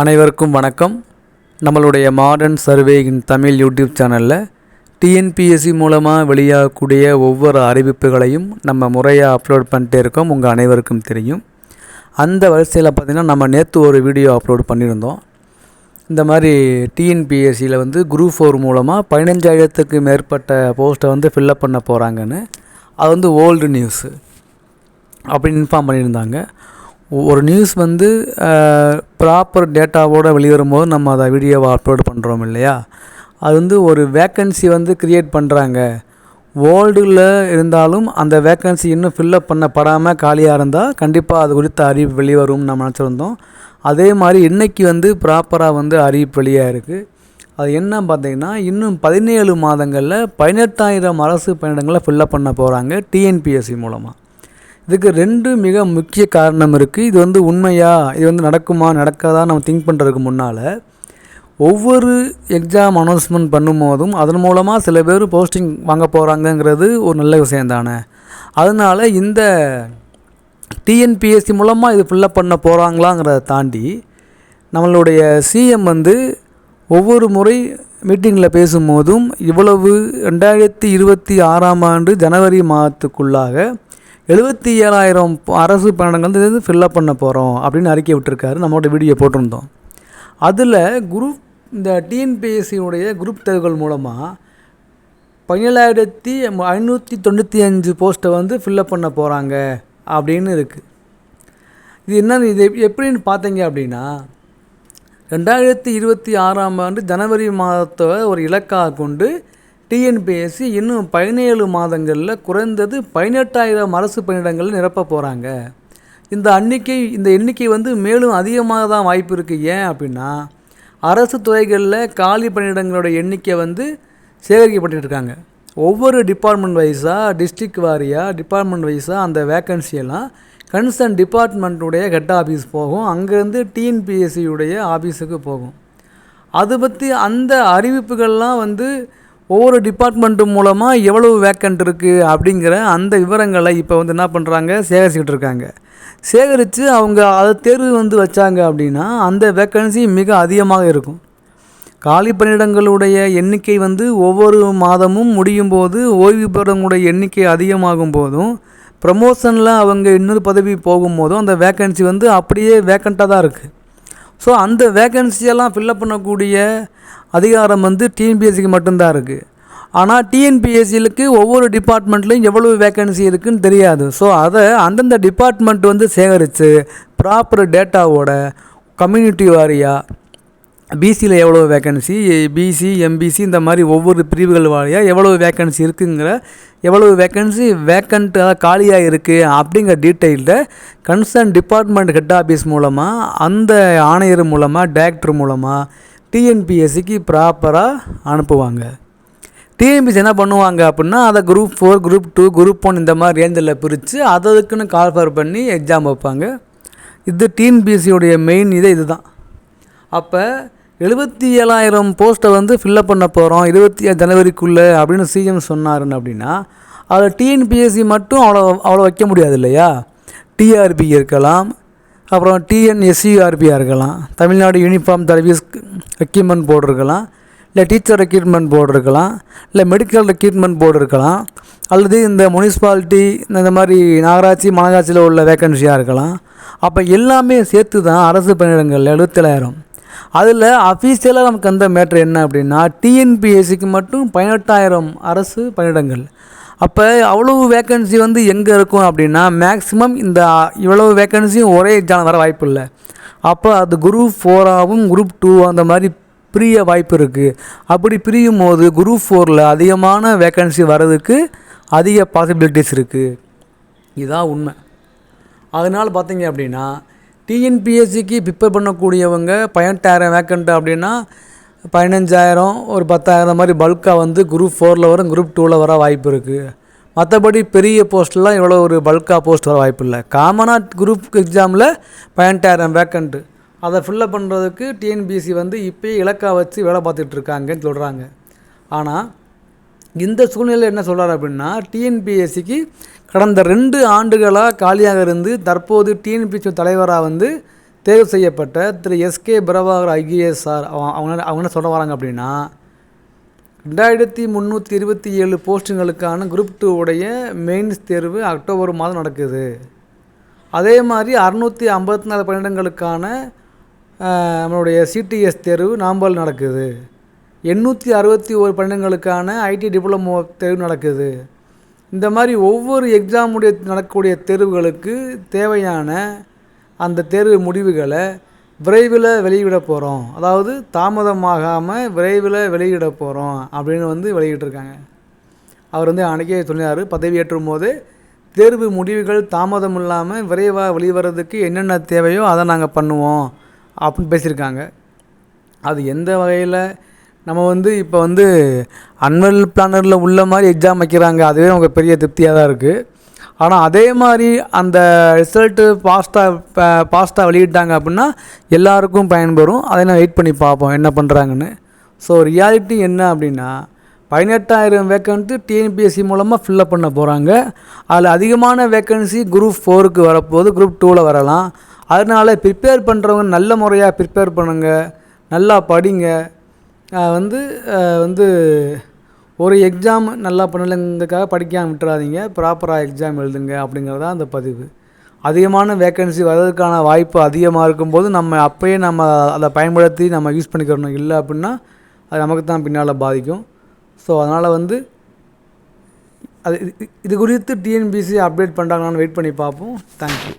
அனைவருக்கும் வணக்கம். நம்மளுடைய modern survey in Tamil YouTube சேனலில் டிஎன்பிஎஸ்சி மூலமாக வெளியாகக்கூடிய ஒவ்வொரு அறிவிப்புகளையும் நம்ம முறையாக அப்லோட் பண்ணிட்டே இருக்கோம். உங்கள் அனைவருக்கும் தெரியும். அந்த வரிசையில் பார்த்திங்கன்னா நம்ம நேற்று ஒரு வீடியோ அப்லோட் பண்ணியிருந்தோம். இந்த மாதிரி டிஎன்பிஎஸ்சியில் வந்து குரூப் ஃபோர் மூலமாக பதினஞ்சாயிரத்துக்கு மேற்பட்ட போஸ்ட்டை வந்து ஃபில்லப் பண்ண போகிறாங்கன்னு அது வந்து ஓல்டு நியூஸு அப்படின்னு இன்ஃபார்ம் பண்ணியிருந்தாங்க. ஒரு நியூஸ் வந்து ப்ராப்பர் டேட்டாவோடு வெளிவரும்போது நம்ம அதை வீடியோவை அப்லோட் பண்ணுறோம் இல்லையா? அது வந்து ஒரு வேக்கன்சி வந்து க்ரியேட் பண்ணுறாங்க வேர்ல்டில் இருந்தாலும் அந்த வேக்கன்சி இன்னும் ஃபில்லப் பண்ணப்படாமல் காலியாக இருந்தால் கண்டிப்பாக அது குறித்த அறிவிப்பு வெளிவரும்னு நம்ம நினச்சிருந்தோம். அதே மாதிரி இன்றைக்கி வந்து ப்ராப்பராக வந்து அறிவிப்பு வெளியாக இருக்குது அது என்ன பார்த்திங்கன்னா இன்னும் பதினேழு மாதங்களில் பதினெட்டாயிரம் அரசு பணியிடங்களை ஃபில்லப் பண்ண போகிறாங்க டிஎன்பிஎஸ்சி மூலமாக இதுக்கு ரெண்டு மிக முக்கிய காரணம் இருக்குது இது வந்து உண்மையா? இது வந்து நடக்குமா? நடக்காதா? நம்ம திங்க் பண்ணுறதுக்கு முன்னால் ஒவ்வொரு எக்ஸாம் அனௌன்ஸ்மெண்ட் பண்ணும்போதும் அதன் மூலமாக சில பேர் போஸ்டிங் வாங்க போகிறாங்கங்கிறது ஒரு நல்ல விஷயம் தானே. அதனால் இந்த டிஎன்பிஎஸ்சி மூலமாக இது ஃபில்லப் பண்ண போகிறாங்களாங்கிறத தாண்டி நம்மளுடைய சிஎம் வந்து ஒவ்வொரு முறை மீட்டிங்கில் பேசும்போதும் இவ்வளவு ரெண்டாயிரத்தி இருபத்தி ஆறாம் ஆண்டு ஜனவரி மாதத்துக்குள்ளாக எழுபத்தி ஏழாயிரம் அரசு பயணங்கள் வந்து ஃபில்லப் பண்ண போகிறோம் அப்படின்னு அறிக்கை விட்டுருக்காரு. நம்மளோட வீடியோ போட்டிருந்தோம். அதில் குரூப் இந்த டிஎன்பிஎஸ்சியுடைய குரூப் தேர்வுகள் மூலமாக பதினேழாயிரத்தி ஐநூற்றி தொண்ணூற்றி அஞ்சு போஸ்ட்டை வந்து ஃபில்லப் பண்ண போகிறாங்க அப்படின்னு இருக்குது இது என்னன்னு இது எப்படின்னு பார்த்தீங்க அப்படின்னா ரெண்டாயிரத்தி இருபத்தி ஆறாம் ஆண்டு ஜனவரி மாதத்தை ஒரு இலக்காக கொண்டு டிஎன்பிஎஸ்சி இன்னும் பதினேழு மாதங்களில் குறைந்தது பதினெட்டாயிரம் அரசு பணியிடங்கள் நிரப்ப போகிறாங்க இந்த அன்னிக்கை இந்த எண்ணிக்கை வந்து மேலும் அதிகமாக தான் வாய்ப்பு இருக்குது ஏன் அப்படின்னா அரசு துறைகளில் காலி பணியிடங்களோட எண்ணிக்கை வந்து சேகரிக்கப்பட்டு இருக்காங்க ஒவ்வொரு டிபார்ட்மெண்ட் வைஸாக டிஸ்ட்ரிக்ட் வாரியாக டிபார்ட்மெண்ட் வைஸாக அந்த வேக்கன்சியெல்லாம் கன்சர்ன் டிபார்ட்மெண்ட்டுடைய ஹெட் ஆஃபீஸ் போகும். அங்கேருந்து டிஎன்பிஎஸ்சியுடைய ஆஃபீஸுக்கு போகும். அதை பற்றி அந்த அறிவிப்புகள்லாம் வந்து ஒவ்வொரு டிபார்ட்மெண்ட்டு மூலமாக எவ்வளவு வேக்கண்ட் இருக்குது அப்படிங்கிற அந்த விவரங்களை இப்போ வந்து என்ன பண்ணுறாங்க சேகரிச்சுக்கிட்டு இருக்காங்க. சேகரித்து அவங்க அதை தேர்வு வந்து வச்சாங்க அப்படின்னா அந்த வேக்கன்சி மிக அதிகமாக இருக்கும். காலி பணியிடங்களுடைய எண்ணிக்கை வந்து ஒவ்வொரு மாதமும் முடியும் போது ஓய்வு பெறவங்களுடைய எண்ணிக்கை அதிகமாகும் போதும் ப்ரமோஷனில் அவங்க இன்னொரு பதவி போகும்போதும் அந்த வேக்கன்சி வந்து அப்படியே வேக்கண்ட்டாக தான் இருக்குது ஸோ அந்த வேக்கன்சியெல்லாம் ஃபில்லப் பண்ணக்கூடிய அதிகாரம் வந்து டிஎன்பிஎஸ்சிக்கு மட்டும்தான் இருக்குது ஆனால் டிஎன்பிஎஸ்சிலுக்கு ஒவ்வொரு டிபார்ட்மெண்ட்லேயும் எவ்வளவு வேக்கன்சி இருக்குதுன்னு தெரியாது. ஸோ அதை அந்தந்த டிபார்ட்மெண்ட் வந்து சேகரித்து ப்ராப்பர் டேட்டாவோட கம்யூனிட்டி வாரியாக பிசியில் எவ்வளோ வேக்கன்சி பிசி எம்பிசி இந்த மாதிரி ஒவ்வொரு பிரிவுகள் வாரியாக எவ்வளோ வேக்கன்சி இருக்குங்கிற எவ்வளோ வேக்கன்சி வேக்கண்ட் காலியாக இருக்குது அப்படிங்கிற டீட்டெயிலில் கன்சர்ன் டிபார்ட்மெண்ட் ஹெட் ஆஃபீஸ் மூலமாக அந்த ஆணையர் மூலமாக டேரக்டர் மூலமாக டிஎன்பிஎஸ்சிக்கு ப்ராப்பராக அனுப்புவாங்க. டிஎன்பிஎஸ்சி என்ன பண்ணுவாங்க அப்படின்னா அதை group four group two group one இந்த மாதிரி ரேஞ்சில் பிரித்து அதுக்குன்னு கால்ஃபர் பண்ணி எக்ஸாம் வைப்பாங்க. இது டிஎன்பிஎஸ்சியோடைய மெயின் இதே இதுதான். அப்போ எழுபத்தி ஏழாயிரம் போஸ்ட்டை வந்து ஃபில்லப் பண்ண போகிறோம் இருபத்தி ஏழு ஜனவரிக்குள்ளே அப்படின்னு சிஎம் சொன்னாருன்னு அப்படின்னா அதில் டிஎன்பிஎஸ்சி மட்டும் அவ்வளோ அவ்வளோ வைக்க முடியாது இல்லையா? டிஆர்பி இருக்கலாம் அப்புறம் டிஎன்எஸ்சிஆர்பியாக இருக்கலாம் Tamil Nadu uniform service recruitment board இருக்கலாம் இல்லை டீச்சர் ரெக்ரூட்மெண்ட் போர்டு இருக்கலாம் இல்லை மெடிக்கல் ரெக்ரூட்மெண்ட் போர்டு இருக்கலாம் அல்லது இந்த முனிசிபாலிட்டி இந்த மாதிரி நகராட்சி மாநகராட்சியில் உள்ள வேக்கன்சியாக இருக்கலாம். அப்போ எல்லாமே சேர்த்து தான் அரசு பணியிடங்கள் எழுபத்தேழாயிரம். அதில் அஃபீஷியலாக நமக்கு அந்த மேட்ரு என்ன அப்படின்னா டிஎன்பிஎஸ்சிக்கு மட்டும் பதினெட்டாயிரம் அரசு பணியிடங்கள். அப்போ அவ்வளவு வேக்கன்சி வந்து எங்கே இருக்கும் அப்படின்னா மேக்ஸிமம் இந்த இவ்வளவு வேக்கன்சியும் ஒரே எக்ஸாம் வர வாய்ப்பு இல்லை. அப்போ அது குரூப் ஃபோராகவும் குரூப் டூ அந்த மாதிரி பிரிய வாய்ப்பு இருக்குது அப்படி பிரியும் போது குரூப் ஃபோரில் அதிகமான வேக்கன்சி வர்றதுக்கு அதிக பாசிபிலிட்டிஸ் இருக்குது இதுதான் உண்மை. அதனால் பார்த்தீங்க அப்படின்னா டிஎன்பிஎஸ்சிக்கு ப்ரிப்பேர் பண்ணக்கூடியவங்க பதினெட்டாயிரம் வேக்கண்ட் அப்படின்னா பதினஞ்சாயிரம் ஒரு பத்தாயிரம் மாதிரி பல்காக வந்து குரூப் ஃபோரில் வரும் குரூப் டூவில் வர வாய்ப்பு இருக்குது மற்றபடி பெரிய போஸ்ட்லாம் இவ்வளோ ஒரு பல்காக போஸ்ட் வர வாய்ப்பு இல்லை. காமனாக குரூப் எக்ஸாமில் பதினெட்டாயிரம் வேக்கண்ட்டு அதை ஃபில்லப் பண்ணுறதுக்கு டிஎன்பிஎஸ்சி வந்து இப்போயே இலக்காக வச்சு வேலை பார்த்துட்ருக்காங்கன்னு சொல்கிறாங்க ஆனால் இந்த சூழ்நிலையில் என்ன சொல்கிறார் அப்படின்னா டிஎன்பிஎஸ்சிக்கு கடந்த ரெண்டு ஆண்டுகளாக காலியாக இருந்து தற்போது டிஎன்பிஎஸ்சி தலைவராக வந்து தேர்வு செய்யப்பட்ட திரு S K Prabhakar IAS sir அவங்க அவங்க என்ன சொல்ல வராங்க அப்படின்னா ரெண்டாயிரத்தி முந்நூற்றி இருபத்தி ஏழு போஸ்ட்டுங்களுக்கான குரூப் டூ உடைய மெயின்ஸ் தேர்வு அக்டோபர் மாதம் நடக்குது. அதே மாதிரி அறுநூற்றி ஐம்பத்தி நாலு பன்னெண்டுங்களுக்கான நம்மளுடைய சிடிஎஸ் தேர்வு நாம்பல் நடக்குது. எண்ணூற்றி அறுபத்தி ஒரு பணியிடங்களுக்கான ஐடி டிப்ளமோ தேர்வு நடக்குது. இந்த மாதிரி ஒவ்வொரு எக்ஸாமுடைய நடக்கக்கூடிய தேர்வுகளுக்கு தேவையான அந்த தேர்வு முடிவுகளை விரைவில் வெளியிட போகிறோம் அதாவது தாமதமாகாமல் விரைவில் வெளியிட போகிறோம் அப்படின்னு வந்து வெளியிட்டிருக்காங்க. அவர் வந்து அன்றைக்கே சொன்னார் பதவியேற்றும் போது தேர்வு முடிவுகள் தாமதம் இல்லாமல் விரைவாக வெளிவரதுக்கு என்னென்ன தேவையோ அதை நாங்கள் பண்ணுவோம் அப்படின்னு பேசியிருக்காங்க. அது எந்த வகையில் நம்ம வந்து இப்போ வந்து அன்வல் பிளானரில் உள்ள மாதிரி எக்ஸாம் வைக்கிறாங்க. அதுவே நமக்கு பெரிய திருப்தியாக தான் இருக்குது ஆனால் அதே மாதிரி அந்த ரிசல்ட்டு பாஸ்ட்டாக பாஸ்ட்டாக வெளியிட்டாங்க அப்படின்னா எல்லாருக்கும் பயன்பெறும். அதை நான் வெயிட் பண்ணி பார்ப்போம் என்ன பண்ணுறாங்கன்னு ஸோ ரியாலிட்டி என்ன அப்படின்னா பதினெட்டாயிரம் வேக்கன்ட்டு டிஎன்பிஎஸ்சி மூலமாக ஃபில்லப் பண்ண போகிறாங்க அதில் அதிகமான வேக்கன்சி குரூப் ஃபோருக்கு வரப்போகுது. குரூப் டூவில் வரலாம். அதனால் ப்ரிப்பேர் பண்ணுறவங்க நல்ல முறையாக ப்ரிப்பேர் பண்ணுங்கள் நல்லா படிங்க. வந்து வந்து ஒரு எக்ஸாம் நல்லா பண்ணலைங்கிறதுக்காக படிக்காமல் விட்டுறாதீங்க. ப்ராப்பராக எக்ஸாம் எழுதுங்க அப்படிங்கிறது தான் அந்த பதிவு. அதிகமான வேக்கன்சி வர்றதுக்கான வாய்ப்பு அதிகமாக இருக்கும்போது நம்ம அப்போயே நம்ம அதை பயன்படுத்தி நம்ம யூஸ் பண்ணிக்கிறணும் இல்லை அப்படின்னா அது நமக்கு தான் பின்னால் பாதிக்கும். ஸோ அதனால் வந்து அது இது- இது குறித்து டிஎன்பிசி அப்டேட் பண்ணுறாங்களான்னு வெயிட் பண்ணி பார்ப்போம். தேங்க்யூ